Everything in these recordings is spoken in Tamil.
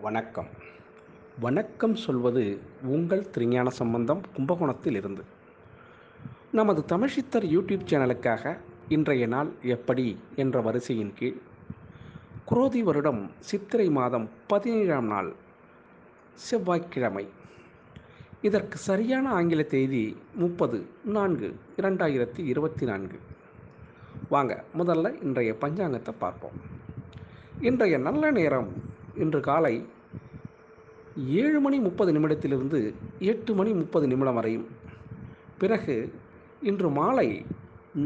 வணக்கம். வணக்கம் சொல்வது உங்கள் திருஞான சம்பந்தம் கும்பகோணத்தில் இருந்து. நமது தமிழ்சித்தர் யூடியூப் சேனலுக்காக இன்றைய நாள் எப்படி என்ற வரிசையின் கீழ் குரோதி வருடம் சித்திரை மாதம் பதினேழாம் நாள் செவ்வாய்க்கிழமை. இதற்கு சரியான ஆங்கில தேதி முப்பது நான்கு இரண்டாயிரத்தி இருபத்தி நான்கு. வாங்க முதல்ல இன்றைய பஞ்சாங்கத்தை பார்ப்போம். இன்றைய நல்ல நேரம் இன்று காலை ஏழு மணி முப்பது நிமிடத்திலிருந்து எட்டு மணி முப்பது நிமிடம் வரையும் பிறகு இன்று மாலை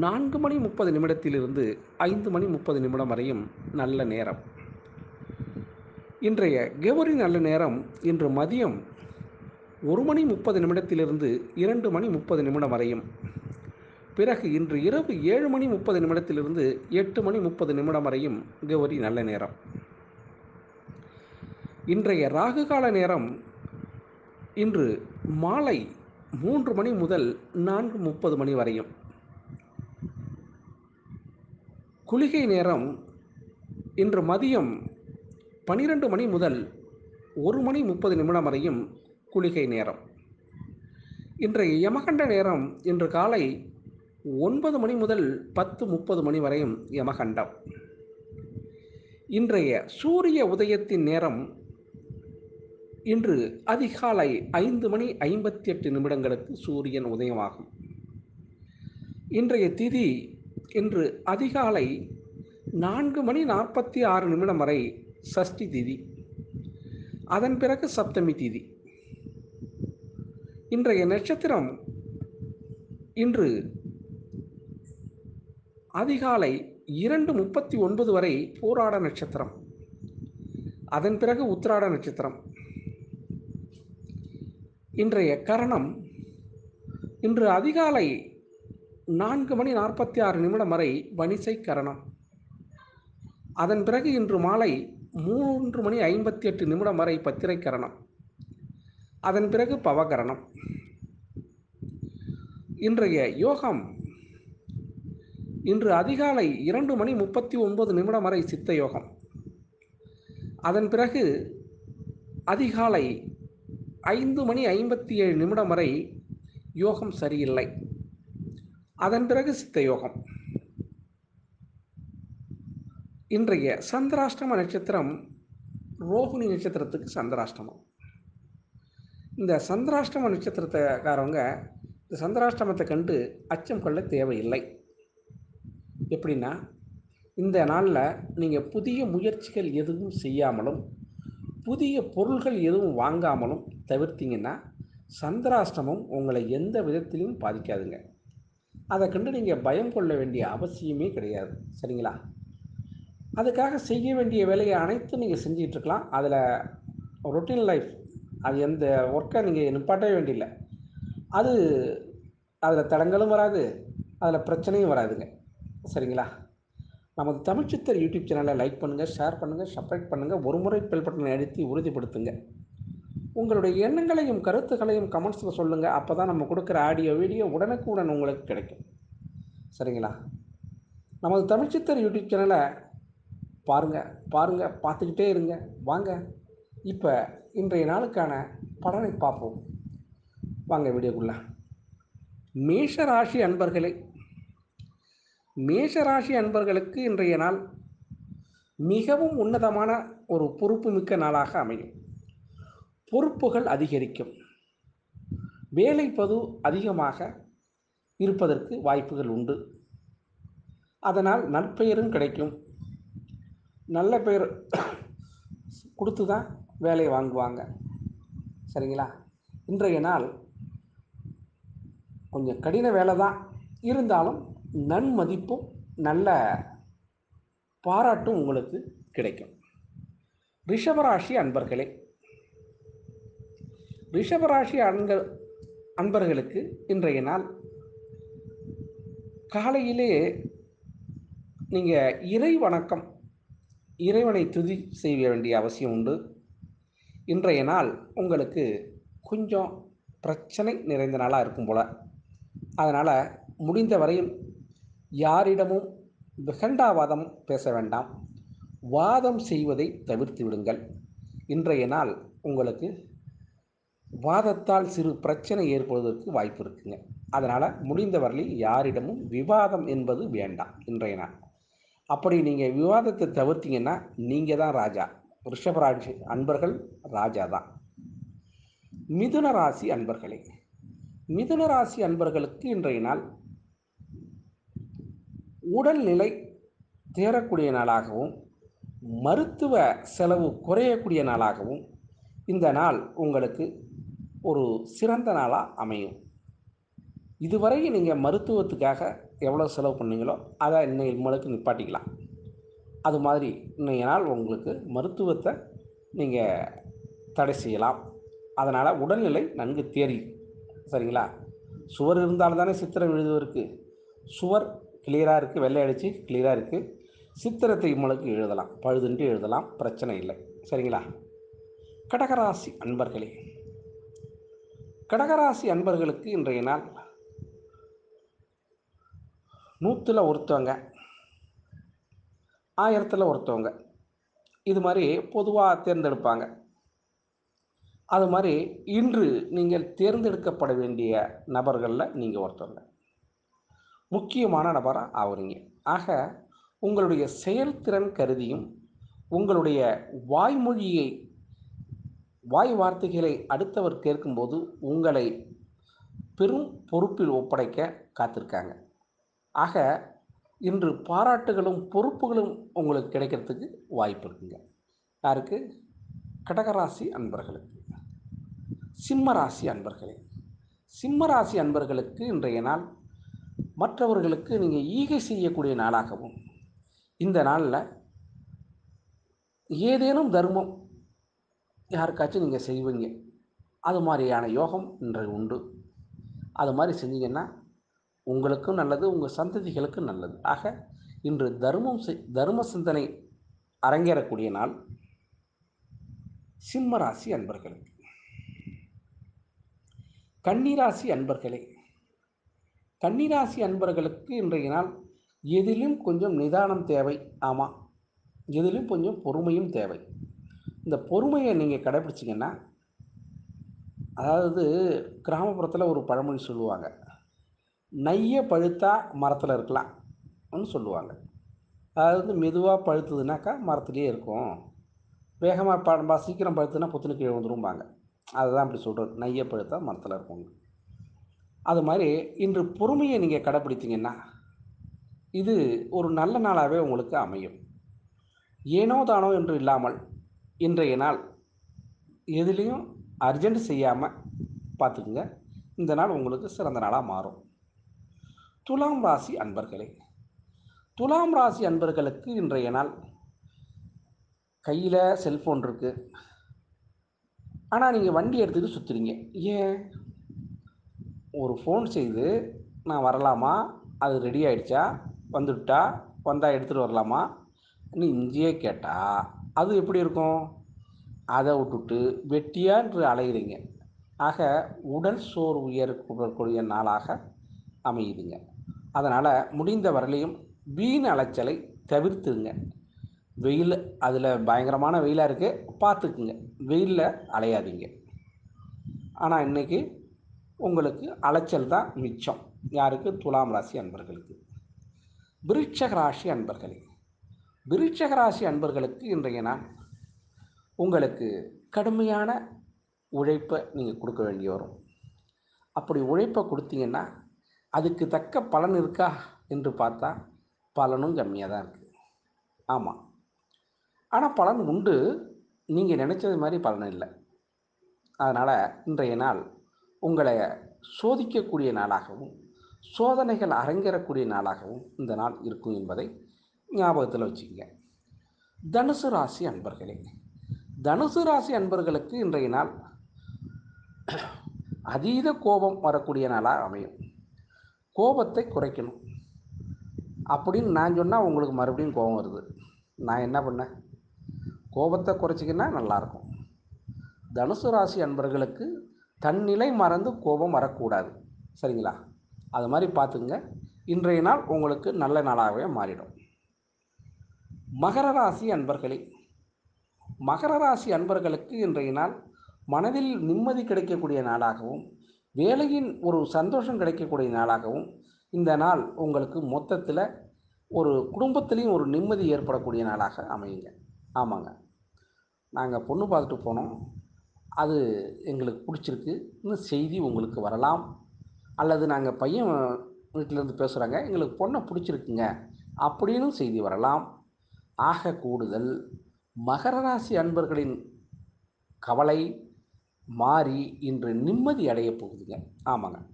நான்கு மணி முப்பது நிமிடத்திலிருந்து ஐந்து மணி முப்பது நிமிடம் வரையும் நல்ல நேரம். இன்றைய கெவரி நல்ல நேரம் இன்று மதியம் ஒரு மணி முப்பது நிமிடத்திலிருந்து இரண்டு மணி முப்பது நிமிடம் வரையும் பிறகு இன்று இரவு ஏழு மணி முப்பது நிமிடத்திலிருந்து எட்டு மணி முப்பது நிமிடம் வரையும் கௌரி நல்ல நேரம். இன்றைய ராகுகால நேரம் இன்று மாலை மூன்று மணி முதல் நான்கு முப்பது மணி வரையும். குளிகை நேரம் இன்று மதியம் பனிரெண்டு மணி முதல் ஒரு மணி முப்பது நிமிடம் வரையும் குளிகை நேரம். இன்றைய யமகண்ட நேரம் இன்று காலை ஒன்பது மணி முதல் பத்து முப்பது மணி வரையும் யமகண்டம். இன்றைய சூரிய உதயத்தின் நேரம் இன்று அதிகாலை ஐந்து மணி ஐம்பத்தி எட்டு நிமிடங்களுக்கு சூரியன் உதயமாகும். இன்றைய திதி இன்று அதிகாலை நான்கு மணி நாற்பத்தி ஆறு நிமிடம் வரை சஷ்டி திதி. அதன் பிறகு சப்தமி திதி. இன்றைய நட்சத்திரம் இன்று அதிகாலை இரண்டு முப்பத்தி ஒன்பது வரை போராட நட்சத்திரம். அதன் பிறகு உத்திராட நட்சத்திரம். இன்றைய கரணம் இன்று அதிகாலை நான்கு மணி நாற்பத்தி ஆறு நிமிடம் வரை வணிசை கரணம். அதன் பிறகு இன்று மாலை மூன்று மணி ஐம்பத்தி எட்டு நிமிடம் வரை பத்திரை கரணம். அதன் பிறகு பவகரணம். இன்றைய யோகம் இன்று அதிகாலை இரண்டு மணி முப்பத்தி ஒன்பது நிமிடம் வரை சித்த யோகம். அதன் பிறகு அதிகாலை ஐந்து மணி ஐம்பத்தி ஏழு நிமிடம் வரை யோகம் சரியில்லை. அதன் பிறகு சித்த யோகம். இன்றைய சந்திராஷ்டம நட்சத்திரம் ரோஹிணி நட்சத்திரத்துக்கு சந்திராஷ்டமம். இந்த சந்திராஷ்டம நட்சத்திரத்தைக்காரவங்க இந்த சந்திராஷ்டமத்தை கண்டு அச்சம் கொள்ள தேவையில்லை. எப்படின்னா இந்த நாளில் நீங்கள் புதிய முயற்சிகள் எதுவும் செய்யாமலும் புதிய பொருள்கள் எதுவும் வாங்காமலும் தவிர்த்தீங்கன்னா சந்திராஷ்டமம் உங்களை எந்த விதத்திலையும் பாதிக்காதுங்க. அதை கண்டு நீங்கள் பயம் கொள்ள வேண்டிய அவசியமே கிடையாது. சரிங்களா? அதுக்காக செய்ய வேண்டிய வேலையை அனைத்தும் நீங்கள் செஞ்சிகிட்ருக்கலாம் அதில் ரொட்டீன் லைஃப் அது எந்த ஒர்க்கை நீங்கள் நிப்பாட்டவே வேண்டியில்லை. அது அதில் தடங்களும் வராது. அதில் பிரச்சனையும் வராதுங்க. சரிங்களா? நமது தமிழ்ச்சித்தர் யூடியூப் சேனலை லைக் பண்ணுங்கள் ஷேர் பண்ணுங்கள் சப்ஸ்கிரைப் பண்ணுங்கள் ஒரு முறை பெல் பட்டனை அழுத்தி உறுதிப்படுத்துங்க. உங்களுடைய எண்ணங்களையும் கருத்துக்களையும் கமெண்ட்ஸில் சொல்லுங்கள் அப்போ தான் நம்ம கொடுக்குற ஆடியோ வீடியோ உடனுக்குடன் உங்களுக்கு கிடைக்கும். சரிங்களா? நமது தமிழ்ச்சித்தர் யூடியூப் சேனலை பாருங்கள் பாருங்கள் பார்த்துக்கிட்டே இருங்க. வாங்க இப்போ இன்றைய நாளுக்கான பலனை பார்ப்போம். வாங்க வீடியோக்குள்ள. மேஷ ராசி அன்பர்களே மேஷராசி அன்பர்களுக்கு இன்றைய நாள் மிகவும் உன்னதமான ஒரு பொறுப்புமிக்க நாளாக அமையும். பொறுப்புகள் அதிகரிக்கும். வேலை பது அதிகமாக இருப்பதற்கு வாய்ப்புகள் உண்டு. அதனால் நற்பெயரும் கிடைக்கும். நல்ல பெயர் கொடுத்து தான் வேலையை வாங்குவாங்க. சரிங்களா? இன்றைய நாள் கொஞ்சம் கடின வேலை தான் இருந்தாலும் நன்மதிப்பும் நல்ல பாராட்டும் உங்களுக்கு கிடைக்கும். ரிஷபராசி அன்பர்களே ரிஷபராசி அன்கள் அன்பர்களுக்கு இன்றைய நாள் காலையிலே நீங்கள் இறை வணக்கம் இறைவனை துதி செய்ய வேண்டிய அவசியம் உண்டு. இன்றைய நாள் உங்களுக்கு கொஞ்சம் பிரச்சனை நிறைந்த நாளாக இருக்கும் போல். அதனால் முடிந்த வரையும் யாரிடமும் விகண்டாவாதம் பேச வேண்டாம். வாதம் செய்வதை தவிர்த்து விடுங்கள். இன்றைய நாள் உங்களுக்கு வாதத்தால் சிறு பிரச்சனை ஏற்படுவதற்கு வாய்ப்பு இருக்குங்க. அதனால் முடிந்தவரையில் யாரிடமும் விவாதம் என்பது வேண்டாம் இன்றைய நாள். அப்படி நீங்கள் விவாதத்தை தவிர்த்தீங்கன்னா நீங்கள் தான் ராஜா. ரிஷபராஜ் அன்பர்கள் ராஜா தான். மிதுன ராசி அன்பர்களே மிதுன ராசி அன்பர்களுக்கு இன்றைய நாள் உடல்நிலை தேரக்கூடிய நாளாகவும் மருத்துவ செலவு குறையக்கூடிய நாளாகவும் இந்த நாள் உங்களுக்கு ஒரு சிறந்த நாளாக அமையும். இதுவரை நீங்கள் மருத்துவத்துக்காக எவ்வளோ செலவு பண்ணீங்களோ அதை இன்னைக்கு உங்களுக்கு நிப்பாட்டிக்கலாம். அது மாதிரி இன்றைய நாள் உங்களுக்கு மருத்துவத்தை நீங்கள் தடை செய்யலாம். அதனால் உடல்நிலை நன்கு தேறி சரிங்களா? சுவர் இருந்தால் தானே சித்திரம் எழுதுவதற்கு? சுவர் கிளியராக இருக்குது வெள்ளை அடித்து கிளியராக இருக்குது சித்திரத்தை உங்களுக்கு எழுதலாம். பழுதுன்ட்டு எழுதலாம் பிரச்சனை இல்லை. சரிங்களா? கடகராசி அன்பர்களே கடகராசி அன்பர்களுக்கு இன்றைய நாள் நூற்றில் ஒருத்தவங்க ஆயிரத்தில் ஒருத்தவங்க இது மாதிரி பொதுவாக தேர்ந்தெடுப்பாங்க. அது மாதிரி இன்று நீங்கள் தேர்ந்தெடுக்கப்பட வேண்டிய நபர்களில் நீங்கள் ஒருத்தவங்க. முக்கியமான நபராக ஆகுறீங்க. ஆக உங்களுடைய செயல்திறன் கருதியும் உங்களுடைய வாய்மொழியை வாய் வார்த்தைகளை அடுத்தவர் கேட்கும்போது உங்களை பெரும் பொறுப்பில் ஒப்படைக்க காத்திருக்காங்க. ஆக இன்று பாராட்டுகளும் பொறுப்புகளும் உங்களுக்கு கிடைக்கிறதுக்கு வாய்ப்பு இருக்குங்க. யாருக்கு? கடகராசி அன்பர்களுக்கு. சிம்ம ராசி அன்பர்களே. சிம்ம ராசி அன்பர்களுக்கு இன்றைய நாள் மற்றவர்களுக்கு நீங்கள் ஈகை செய்யக்கூடிய நாளாகவும் இந்த நாளில் ஏதேனும் தர்மம் யாருக்காச்சும் நீங்கள் செய்வீங்க. அது மாதிரியான யோகம் இன்று உண்டு. அது மாதிரி செஞ்சீங்கன்னா உங்களுக்கும் நல்லது உங்கள் சந்ததிகளுக்கும் நல்லது. ஆக இன்று தர்மம் தர்ம சிந்தனை அரங்கேறக்கூடிய நாள் சிம்ம ராசி அன்பர்களுக்கு. கன்னிராசி அன்பர்களே கன்னிராசி அன்பர்களுக்கு இன்றைய நாள் எதிலும் கொஞ்சம் நிதானம் தேவை. ஆமாம் எதிலும் கொஞ்சம் பொறுமையும் தேவை. இந்த பொறுமையை நீங்கள் கடைப்பிடிச்சிங்கன்னா அதாவது கிராமப்புறத்தில் ஒரு பழமொழி சொல்லுவாங்க நைய பழுத்தா மரத்தில் இருக்கலாம்னு சொல்லுவாங்க. அதாவது மெதுவாக பழுத்துதுனாக்கா மரத்துலேயே இருக்கும். வேகமாக பழம்பா சீக்கிரம் பழுத்துனா புத்துனு கீழே வந்துரும்பாங்க அதுதான் அப்படி சொல்கிறது நைய பழுத்தா மரத்தில் இருக்கும் அது மாதிரி இன்று பொறுமையை நீங்கள் கடைப்பிடித்தீங்கன்னா இது ஒரு நல்ல நாளாகவே உங்களுக்கு அமையும். ஏனோ தானோ என்று இல்லாமல் இன்றைய நாள் எதுலேயும் அர்ஜென்ட் செய்யாமல் பார்த்துக்குங்க. இந்த நாள் உங்களுக்கு சிறந்த நாளாக மாறும். துலாம் ராசி அன்பர்களே துலாம் ராசி அன்பர்களுக்கு இன்றைய நாள் கையில் செல்ஃபோன் இருக்குது ஆனால் நீங்கள் வண்டி எடுத்துகிட்டு சுற்றுறீங்க ஏன்? ஒரு ஃபோன் செய்து நான் வரலாமா? அது ரெடி ஆகிடுச்சா வந்துவிட்டா வந்தால் எடுத்துகிட்டு வரலாமா? நீ இஞ்சியே கேட்டால் அது எப்படி இருக்கும்? அதை விட்டுட்டு வெட்டியான்று அலைகிறீங்க ஆக உடல் சோர்வு ஏற்படக்கூடிய நாளாக அமையுதுங்க. அதனால் முடிந்த வரலையும் வீண் அலைச்சலை தவிர்த்துங்க வெயில் அதில் பயங்கரமான வெயிலாக இருக்குது பார்த்துக்குங்க. வெயிலில் அலையாதீங்க. ஆனால் இன்றைக்கி உங்களுக்கு அலைச்சல் தான் மிச்சம். யாருக்கு? துலாம் ராசி அன்பர்களுக்கு. விருட்சக ராசி அன்பர்களே. விருட்சக ராசி அன்பர்களுக்கு இன்றைய நாள் உங்களுக்கு கடுமையான உழைப்பை நீங்கள் கொடுக்க வேண்டி வரும். அப்படி உழைப்பை கொடுத்தீங்கன்னா அதுக்கு தக்க பலன் இருக்கா என்று பார்த்தா பலனும் கம்மியாக தான் இருக்குது ஆமாம் ஆனால் பலன் உண்டு. நீங்கள் நினச்சது மாதிரி பலன் இல்லை. அதனால் இன்றைய நாள் உங்களை சோதிக்கக்கூடிய நாளாகவும் சோதனைகள் அரங்கேறக்கூடிய நாளாகவும் இந்த நாள் இருக்கும் என்பதை ஞாபகத்தில் வச்சுக்கங்க. தனுசு ராசி அன்பர்களே தனுசு ராசி அன்பர்களுக்கு இன்றைய நாள் அதீத கோபம் வரக்கூடிய நாளாக அமையும். கோபத்தை குறைக்கணும். அப்படின்னு நான் சொன்னால் உங்களுக்கு மறுபடியும் கோபம் வருது. நான் என்ன பண்ணேன்? கோபத்தை குறைச்சிக்கின்னா நல்லாயிருக்கும் தனுசு ராசி அன்பர்களுக்கு தன்னிலை மறந்து கோபம் வரக்கூடாது. சரிங்களா? அது மாதிரி பார்த்துங்க இன்றைய நாள் உங்களுக்கு நல்ல நாளாகவே மாறிடும். மகர ராசி அன்பர்களே மகர ராசி அன்பர்களுக்கு இன்றைய நாள் மனதில் நிம்மதி கிடைக்கக்கூடிய நாளாகவும் வேலையின் ஒரு சந்தோஷம் கிடைக்கக்கூடிய நாளாகவும் இந்த நாள் உங்களுக்கு மொத்தத்தில் ஒரு குடும்பத்திலையும் ஒரு நிம்மதி ஏற்படக்கூடிய நாளாக அமையுங்க. ஆமாங்க. நாங்கள் பொண்ணு பார்த்துட்டு போனோம். அது எங்களுக்கு பிடிச்சிருக்கு. இன்னும் செய்தி உங்களுக்கு வரலாம். அல்லது நாங்கள் பையன் வீட்டிலேருந்து பேசுகிறாங்க எங்களுக்கு பொண்ணை பிடிச்சிருக்குங்க அப்படின்னு செய்தி வரலாம். ஆக கூடுதல் மகர ராசி அன்பர்களின் கவலை மாறி இன்று நிம்மதி அடையப் போகுதுங்க. ஆமாங்க.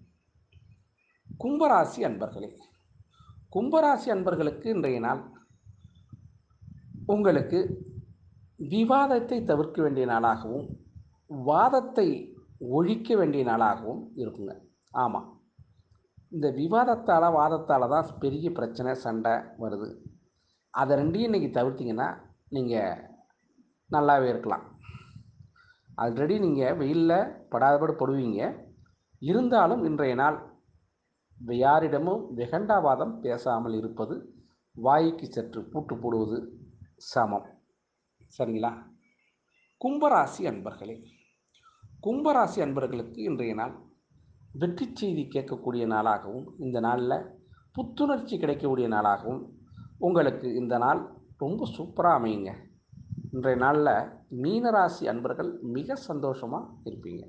கும்பராசி அன்பர்களே கும்பராசி அன்பர்களுக்கு இன்றைய நாள் உங்களுக்கு விவாதத்தை தவிர்க்க வேண்டிய நாளாகவும் வாதத்தை ஒழிக்க வேண்டிய நாளாகவும் இருக்குங்க. ஆமாம் இந்த விவாதத்தால் வாதத்தால் தான் பெரிய பிரச்சனை சண்டை வருது. அதை ரெண்டையும் இன்றைக்கி தவிர்த்திங்கன்னா நீங்கள் நல்லாவே இருக்கலாம். ஆல்ரெடி நீங்கள் வெயிலில் படாதபடி படுவீங்க. இருந்தாலும் இன்றைய நாள் யாரிடமும் வெகண்டாவாதம் பேசாமல் இருப்பது வாய்க்கு சற்று பூட்டு போடுவது சமம். சரிங்களா? கும்பராசி அன்பர்களே கும்பராசி அன்பர்களுக்கு இன்றைய நாள் வெற்றி செய்தி கேட்கக்கூடிய நாளாகவும் இந்த நாளில் புத்துணர்ச்சி கிடைக்கக்கூடிய நாளாகவும் உங்களுக்கு இந்த நாள் ரொம்ப சூப்பராக அமையுங்க. இன்றைய நாளில் மீனராசி அன்பர்கள் மிக சந்தோஷமாக இருப்பீங்க.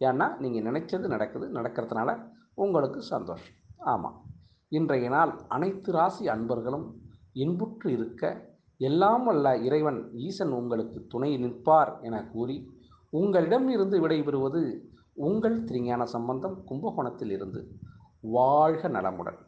ஏன்னா நீங்கள் நினைச்சது நடக்குது நடக்கிறதுனால உங்களுக்கு சந்தோஷம். ஆமாம் இன்றைய நாள் அனைத்து ராசி அன்பர்களும் இன்புற்று இருக்க எல்லாம் வல்ல இறைவன் ஈசன் உங்களுக்கு துணை நிற்பார் என கூறி உங்களிடம் இருந்து விடைபெறுவது உங்கள் திருஞான சம்பந்தம் கும்பகோணத்தில் இருந்து வாழ்க நலமுடன்.